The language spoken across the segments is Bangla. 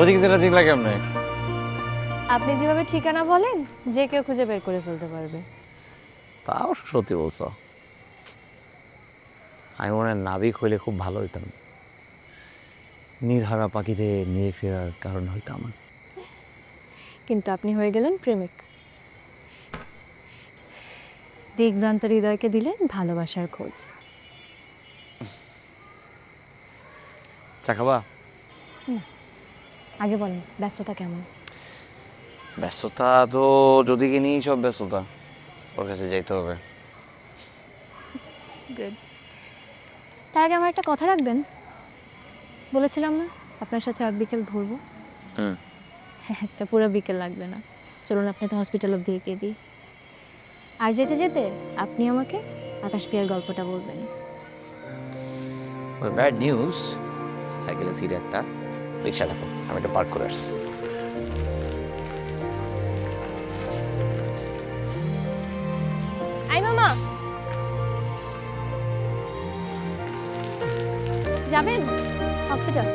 ওদিকে যেটা ঠিক লাগে কেমনে? আপনি যেভাবে ঠিকানা বলেন যে কেউ খুঁজে বের করে ফেলতে পারবে। তাও সত্যি বলছো? আমি মনে হয় নাবিক হইলে খুব ভালো হইতাম। নির্হারা পাখিতে নিয়ে ফেরার কারণ হইতো আমার। কিন্তু আপনি হয়ে গেলেন প্রেমিক। দিগ্ভ্রান্ত হৃদয়কে দিলেন ভালোবাসার খোঁজ। চা খাবা? আগে বলেন ব্যস্ততা কেমন? ব্যস্ততা তো যদি কি নিয়েই সব ব্যস্ততা ওর কাছে যাইতে হবে। গুড তার আগে আমার একটা কথা রাখবেন? বলেছিলাম না আপনার সাথে এক বিকেল ঘুরবো। হুম। একটা পুরো বিকেল লাগবে না। চলুন আপনি তো হসপিটাল অব্দি এগিয়ে দিই। আর যেতে যেতে আপনি আমাকে আকাশ পিয়ার গল্পটা বলবেন। ব্যাড নিউজ সাইকেলের সিট একটা। রিক্সা দেখো আমি এটা পার্ক করে আসছি। মামা। যাবেন? হসপিটাল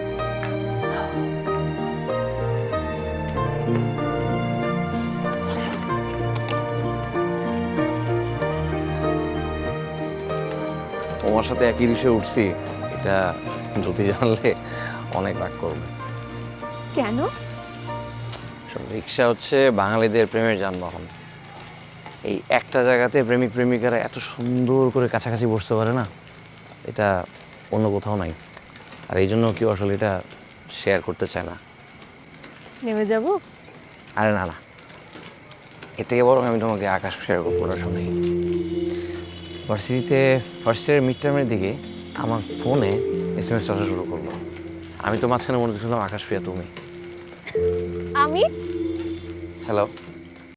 তোমার সাথে একই রিক্সে উঠছি এটা যদি জানলে অনেক রাগ করবে। কেন? রিক্সা হচ্ছে বাঙালিদের প্রেমের যানবাহন। এই একটা জায়গাতে প্রেমিক প্রেমিকারা এত সুন্দর করে কাছাকাছি বসতে পারে না এটা অন্য কোথাও নাই। আর এই জন্য কেউ আসলে এটা শেয়ার করতে চায় না। নেমে যাব? আরে না না। এর থেকে বরং আমি তোমাকে আকাশ শেয়ার করব শুনে ভার্সিটিতে ফার্স্ট ইয়ার মিড টার্মের দিকে আমার ফোনে এস এম এস আসা শুরু করল। আমি তো মাঝখানে মনে করছিলাম আকাশ প্রিয়া তুমি। আমি হ্যালো